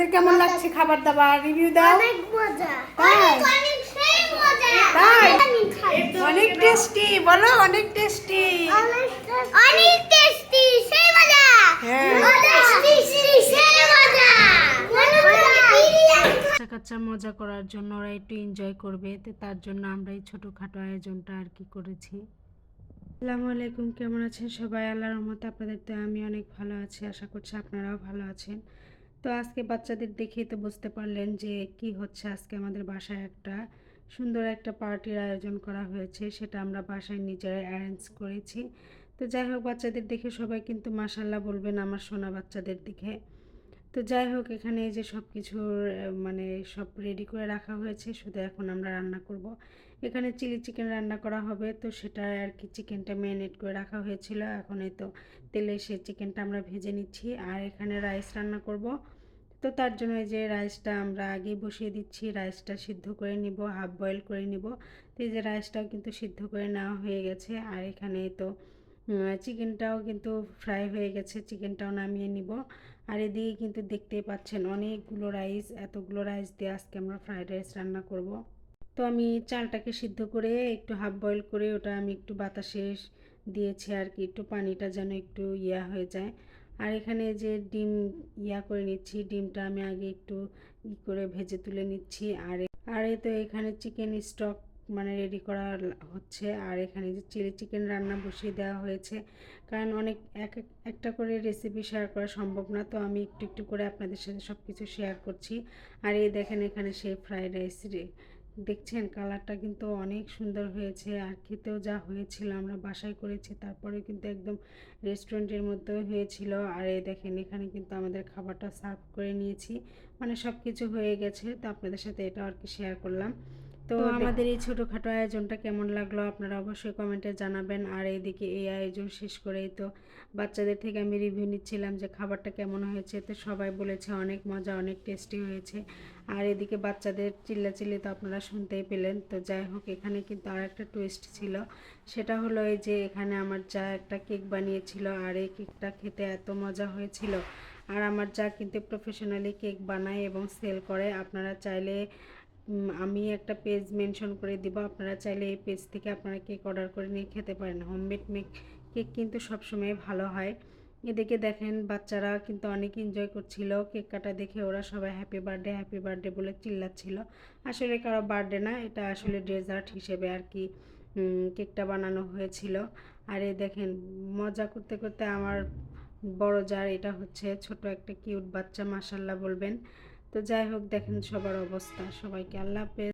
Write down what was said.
তোমাদের কেমন লাগছে খাবার দাবার? রিভিউ দাও। অনেক মজা। তাই? অনেক অনেক সেই মজা। তাই? অনেক টেস্টি বলো অনেক টেস্টি অনেক টেস্টি সেই মজা। হ্যাঁ। টেস্টি সেই মজা। বিরিয়ানি কাচ্চা কাচ্চা মজা করার জন্য ওরা একটু এনজয় করবে। তো তার জন্য আমরা এই ছোটোখাটো আয়োজনটা আর কি করেছি। আসসালামু আলাইকুম কেমন আছেন সবাই? আল্লাহর রহমতে আপনাদের তো আমি অনেক ভালো আছি। আশা করছি আপনারাও ভালো আছেন। তো আজকে বাচ্চাদের দেখেই তো বুঝতে পারলেন যে কি হচ্ছে। আজকে আমাদের বাসায় একটা সুন্দর একটা পার্টির আয়োজন করা হয়েছে, সেটা আমরা বাসায় নিজেরাই অ্যারেঞ্জ করেছি। তো যাই হোক, বাচ্চাদের দেখে সবাই কিন্তু মাসাল্লাহ বলবেন আমার সোনা বাচ্চাদের দিকে তো যাই হোক, এখানে যে সব কিছুর মানে সব রেডি করে রাখা হয়েছে, শুধু এখন আমরা রান্না করব। এখানে চিলি চিকেন রান্না করা হবে, তো সেটা আর কি চিকেনটা ম্যারিনেট করে রাখা হয়েছিল। এখন এই তো তেলে সে চিকেনটা আমরা ভেজে নিচ্ছি। আর এখানে রাইস রান্না করব। তো তার জন্য এই যে রাইসটা আমরা আগেই বসিয়ে দিচ্ছি, রাইসটা সিদ্ধ করে নিব, হাফ বয়েল করে নিব। তো এই যে রাইসটাও কিন্তু সিদ্ধ করে নেওয়া হয়ে গেছে। আর এখানে তো চিকেনটাও কিন্তু ফ্রাই হয়ে গেছে, চিকেনটাও নামিয়ে নিব। আর এদিকে কিন্তু দেখতেই পাচ্ছেন অনেকগুলো রাইস, এতগুলো রাইস দিয়ে আজকে আমরা ফ্রাইড রাইস রান্না করব। তো আমি চালটাকে সিদ্ধ করে একটু হাফ বয়েল করে ওটা আমি একটু বাতাসে দিয়েছি আর কি, একটু পানিটা যেন একটু ইয়া হয়ে যায়। আর এখানে যে ডিম ইয়া করে নিচ্ছি, ডিমটা আমি আগে একটু ই করে ভেজে তুলে নিচ্ছি। আর আর এই তো এখানে চিকেন স্টক মানে রেডি করা হচ্ছে। আর এখানে যে চিলি চিকেন রান্না বসিয়ে দেওয়া হয়েছে। কারণ অনেক এক এক- একটা করে রেসিপি শেয়ার করা সম্ভব না, তো আমি একটু একটু করে আপনাদের সাথে সব কিছু শেয়ার করছি। আর এই দেখেন এখানে সেই ফ্রাইড রাইস দেখছেন কালারটা কিন্তু অনেক সুন্দর হয়েছে, আর খেতেও যা হয়েছিল আমরা বাসায় করেছি তারপরে কিন্তু একদম রেস্টুরেন্টের মতো হয়েছিল। আর এই দেখেন এখানে কিন্তু আমাদের খাবারটা সার্ভ করে নিয়েছি। মানে সব কিছু হয়ে গেছে, তো আপনাদের সাথে এটা আর কি শেয়ার করলাম। তো আমাদের এই ছোটোখাটো আয়োজনটা কেমন লাগল আপনারা অবশ্যই কমেন্টে জানাবেন। আর এইদিকে এই আয়োজন শেষ করেই তো বাচ্চাদের থেকে আমি রিভিউ নিচ্ছিলাম যে খাবারটা কেমন হয়েছে। তো সবাই বলেছে অনেক মজা অনেক টেস্টি হয়েছে। আর এদিকে বাচ্চাদের চিল্লাচিল্লি তো আপনারা শুনতেই পেলেন। তো যাই হোক এখানে কিন্তু আর একটা টুইস্ট ছিল। সেটা হলো এই যে এখানে আমার যা একটা কেক বানিয়েছিল আর এই কেকটা খেতে এত মজা হয়েছিল। আর আমার যা কিন্তু প্রফেশনালি কেক বানায় এবং সেল করে আপনারা চাইলে আমি একটা পেজ মেনশন করে দিব। আপনারা চাইলে এই পেজ থেকে আপনারা কেক অর্ডার করে নিয়ে খেতে পারেন। হোমমেড মেক কেক কিন্তু সবসময় ভালো হয়। এদিকে দেখেন, বাচ্চারা কিন্তু অনেক এনজয় করছিল। কেক কাটা দেখে ওরা সবাই হ্যাপি বার্থডে হ্যাপি বার্থডে বলে চিল্লাচ্ছিল। আসলে কারও বার্থডে না, এটা আসলে ডেজার্ট হিসেবে আর কি কেকটা বানানো হয়েছিল। আর এই দেখেন, মজা করতে করতে আমার বড় যার এটা হচ্ছে ছোট একটা কিউট বাচ্চা মাসাল্লাহ বলবেন। তো যাই হোক দেখেন সবার অবস্থা। সবাইকে আল্লাহ হাফেজ।